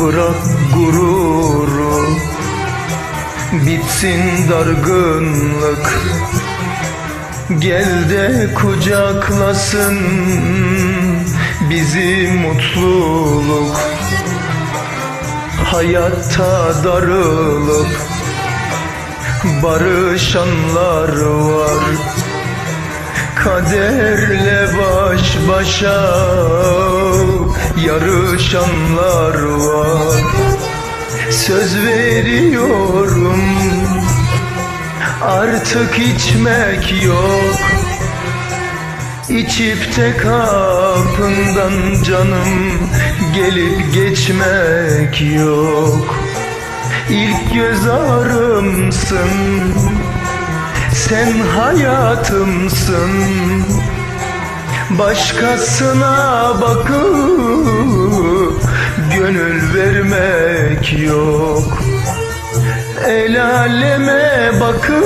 Bırak gururu Bitsin dargınlık. Gel de kucaklasın bizi mutluluk. Hayatta darılıp barışanlar var. Kaderle baş başa yarışanlar var Söz veriyorum. Artık içmek yok. İçip de kapından canım gelip geçmek yok. İlk göz ağrımsın sen hayatımsın. Başkasına bakıp El aleme bakıp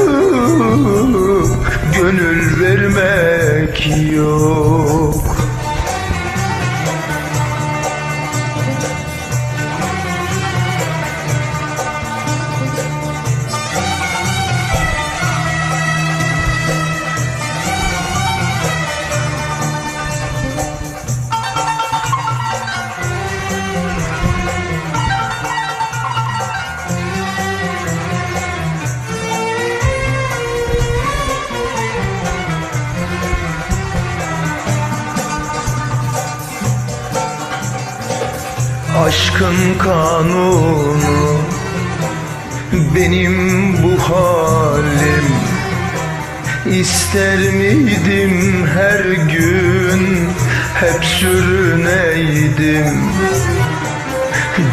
gönül vermek yok Aşkın kanunu benim bu halim. İster miydim her gün hep sürüneydim?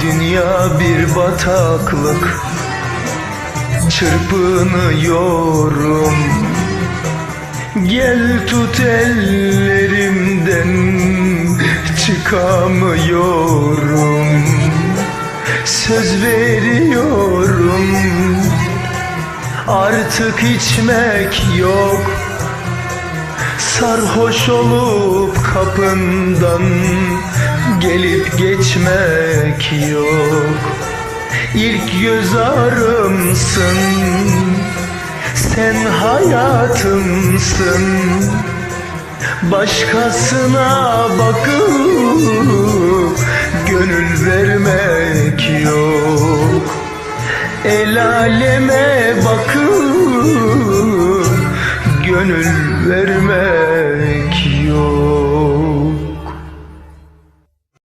Dünya bir bataklık çırpınıyorum. Gel tut ellerimden çıkamıyorum. Söz veriyorum. Artık içmek yok. Sarhoş olup kapından gelip geçmek yok. İlk göz ağrımsın. Sen hayatımsın Başkasına bakıp gönül vermek yok. El aleme bakıp gönül vermek